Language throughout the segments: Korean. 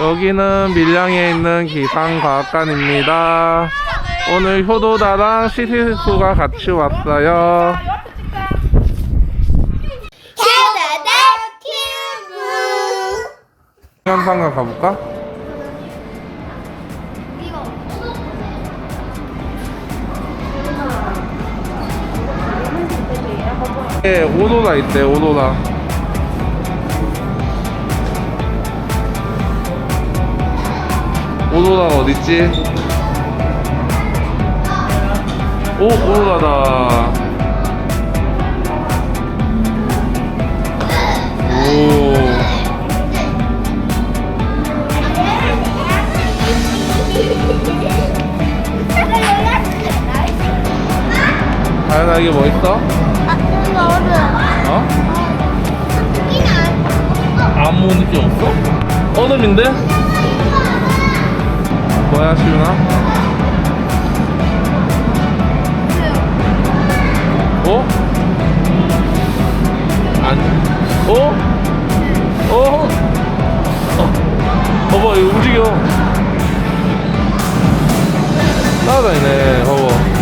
여기는 밀양에 있는 기상과학관입니다. 오늘 효도다랑 시시수가 같이 왔어요. 캐나다 큐브 현상관 가볼까? 네, 오로라 있대, 오로라. 오로라가 어딨지? 오, 오로라다. 오. 다현아, 이게 뭐 있어? 어? 아무 느낌 없어? 얼음인데? 뭐야 시윤아? 어? 아니 어? 어? 어? 봐봐 이거 움직여 따라다니네 봐봐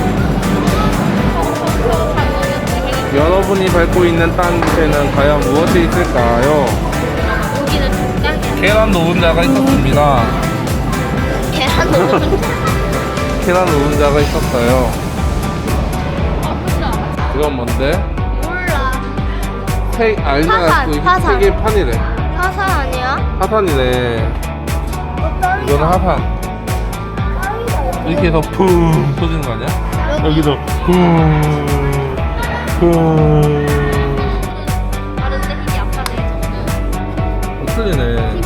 여러분이 밟고 있는 땅 밑에는 과연 무엇이 있을까요? 계란 노른자가 있었습니다. 계란 노른자가 있었어요. 이건 뭔데? 몰라 세, 알잖아. 화산, 그 화산. 세계 판이래. 화산 아니야? 화산이네. 이거는 화산. 이렇게 해서 쿵 터지는 거 아니야? 여기도 쿵, 쿵. 다른데 힘이 약하네 어, 틀리네.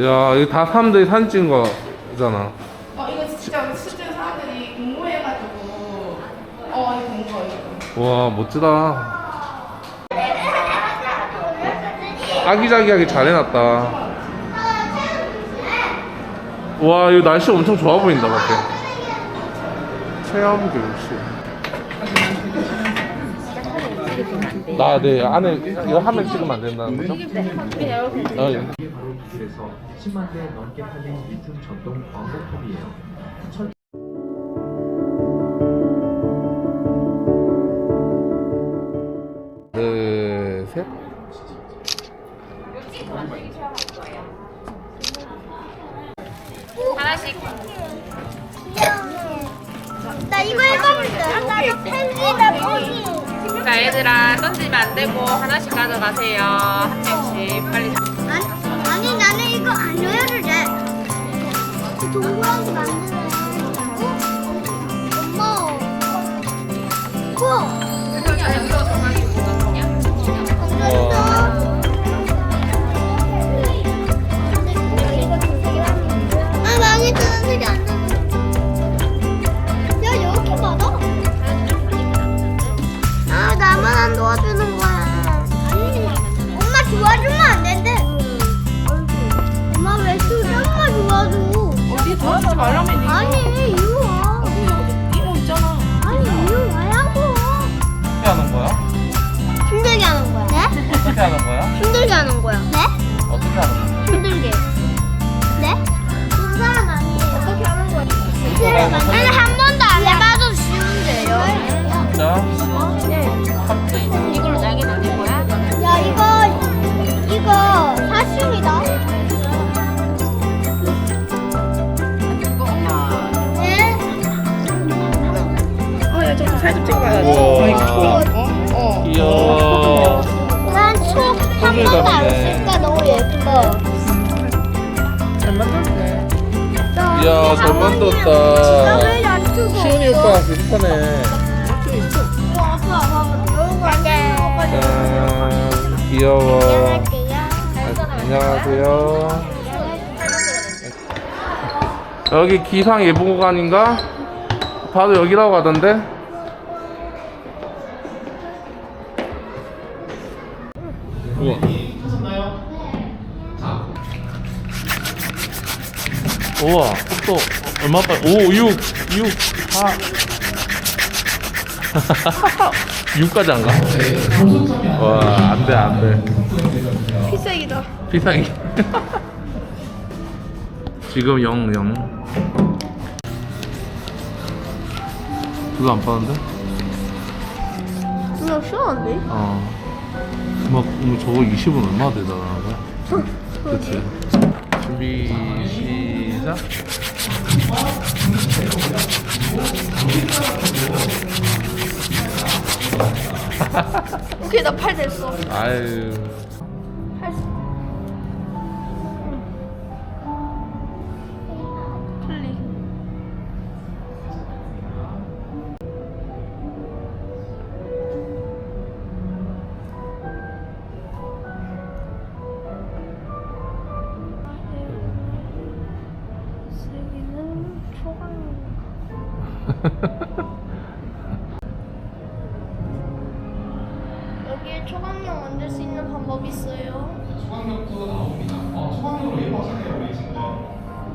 야, 이거 다 사람들이 사진 찍은 거잖아. 어 이거 진짜 실제 사람들이 공모해가지고 어 이거 본 거 이거 와, 멋지다. 아기자기하게 잘 해놨다. 와, 이거 날씨 엄청 좋아 보인다, 밖에. 체험 교실. 나, 네, 안에 이거 화면 찍으면 안 된다는 거죠? 어, 예. 그래서 10만 대 넘게 팔린 리튬 전동 광고톱이에요. 하나씩 나 이거 해봤는데 나도 펜지다 자 얘들아 던지면 안 되고 하나씩 가져가세요 한 명씩 빨리 아니, 아니 나는 이거 안 해도 돼. 그 동그란 거 만드는 엄마. 코. 와. 아 사진 찍어야지 우와. 어? 어 귀여워. 난초한 손을 번도 안 잡네. 쓸까 너무 예뻐. 잘 만들었네 이야, 잘 만들었다. 시훈이 오빠랑 비슷하네. 짠. 귀여워. 안녕하세요. 여기 기상 예보관인가? 바로 여기라고 하던데? 우와, 속도 얼마 빨리? 오, 6, 6, 4. 6까지 안 가? 와, 안 돼, 안 돼. 필살기다. 비상이. 지금 0, 0. 별로 안 빠른데? 그냥 시원한데? 어. 막, 뭐 저거 20은 얼마나 대단한 거야? 그치. 준비, 시작. 오케이, 나 팔 됐어. 아유. 여기에 초강력 만들 수 있는 방법 있어요?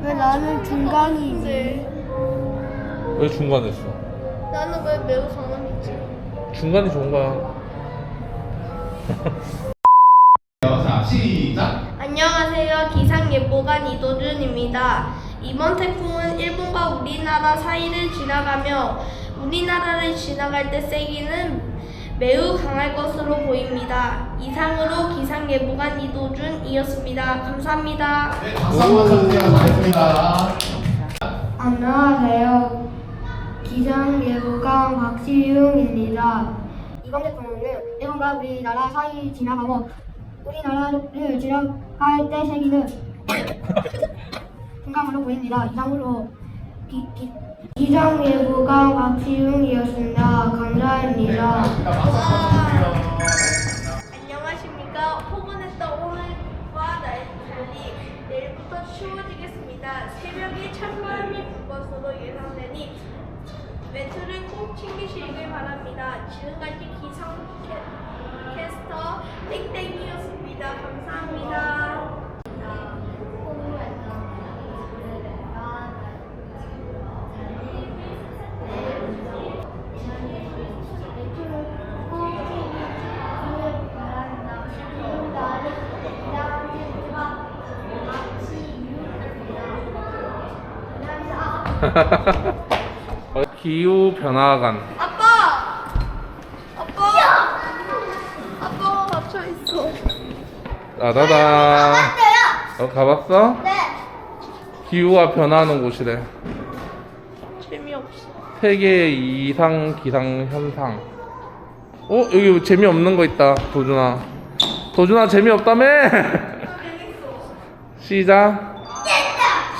왜 나는 중간이지? 왜 중간에 있어? 나는 왜 매우 상남이지? 중간이 좋은 거야. 안녕하세요. 기상예보관 이도준입니다. 이번 태풍은 일본과 우리나라 사이를 지나가며 우리나라를 지나갈 때 세기는 매우 강할 것으로 보입니다. 이상으로 기상예보관 이도준이었습니다. 감사합니다. 안녕하세요. 기상예보관 박시용입니다. 이번 태풍은 일본과 우리나라 사이 지나가고 우리나라를 지나갈 때 세기는 금강으로 보입니다. 이상으로 기, 기, 기상예보가 박지웅이었습니다. 감사합니다. 안녕하십니까. 포근했던 오늘과 날 달리 내일부터 추워지겠습니다. 새벽에 찬바람이 불 것으로 예상되니 외투를 꼭 챙기시길 바랍니다. 지금까지 기 기후 변화관. 아빠! 아빠! 아빠가 갇혀 있어. 따다다. 어, 가봤어? 네. 기후가 변화하는 곳이래. 재미없어. 세계 이상 기상 현상. 어 여기 재미없는 거 있다 도준아. 도준아 재미없다며? 시작.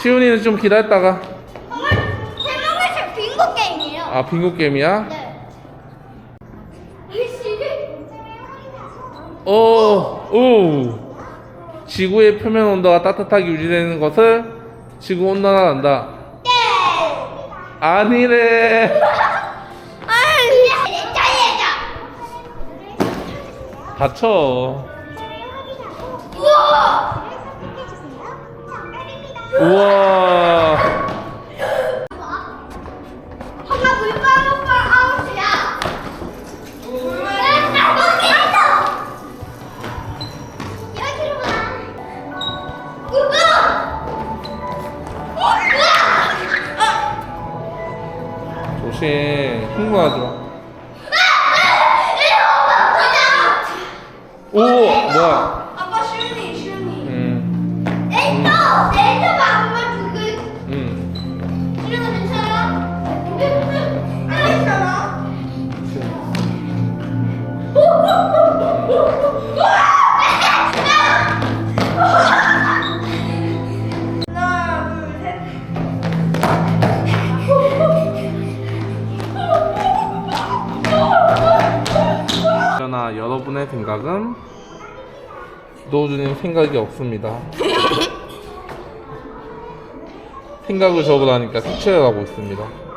시훈이는 좀 기다렸다가. 제목은 빙고 게임이에요. 아 빙고 게임이야? 네. 오, 오. 지구의 표면 온도가 따뜻하게 유지되는 것을 지구 온난화가 한다. 아니래. 닫혀. 우와. 오, 뭐야? 도준의 생각은 도준의 생각이 없습니다. 생각을 적으라니까 하고 있습니다.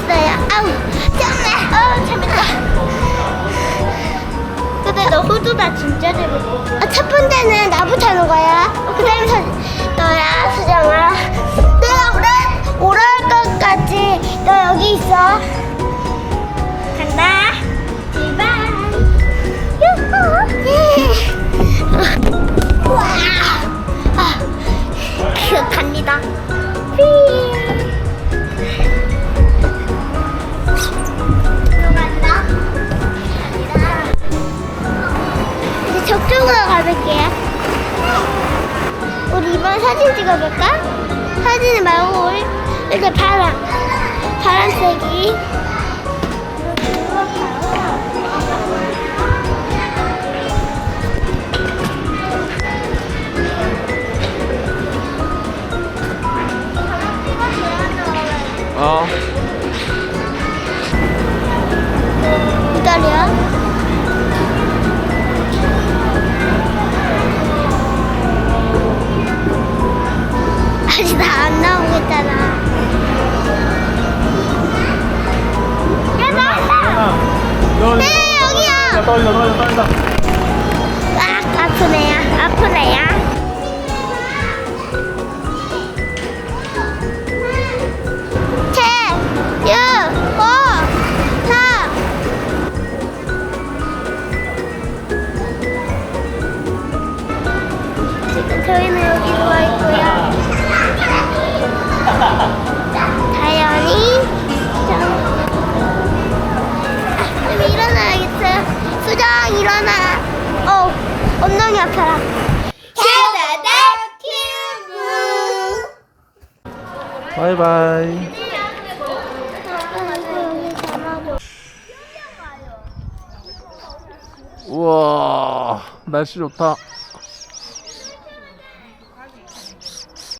있어요. 아우, 정말, 아우, 재밌다. 근데 너 호두다 진짜 재밌어. 아, 첫 번째는 나부터 하는 거야. 그 다음에 서, 너야, 수정아. 내가 오래, 오래 할 것까지 너 여기 있어. 간다. 유후. 예. 우와. 아, 그, 갑니다. 휘. 이제 저쪽으로 가볼게요. 우리 이번 사진 찍어볼까? 사진 말고 우리 이렇게 파란 파란색 여기야! 떨린다 떨린다 떨린다. 아, 아프네요. 아프네요. 저희는 여기 누워 있고요. 캐나다 큐브. 바이바이. 우와 날씨 좋다.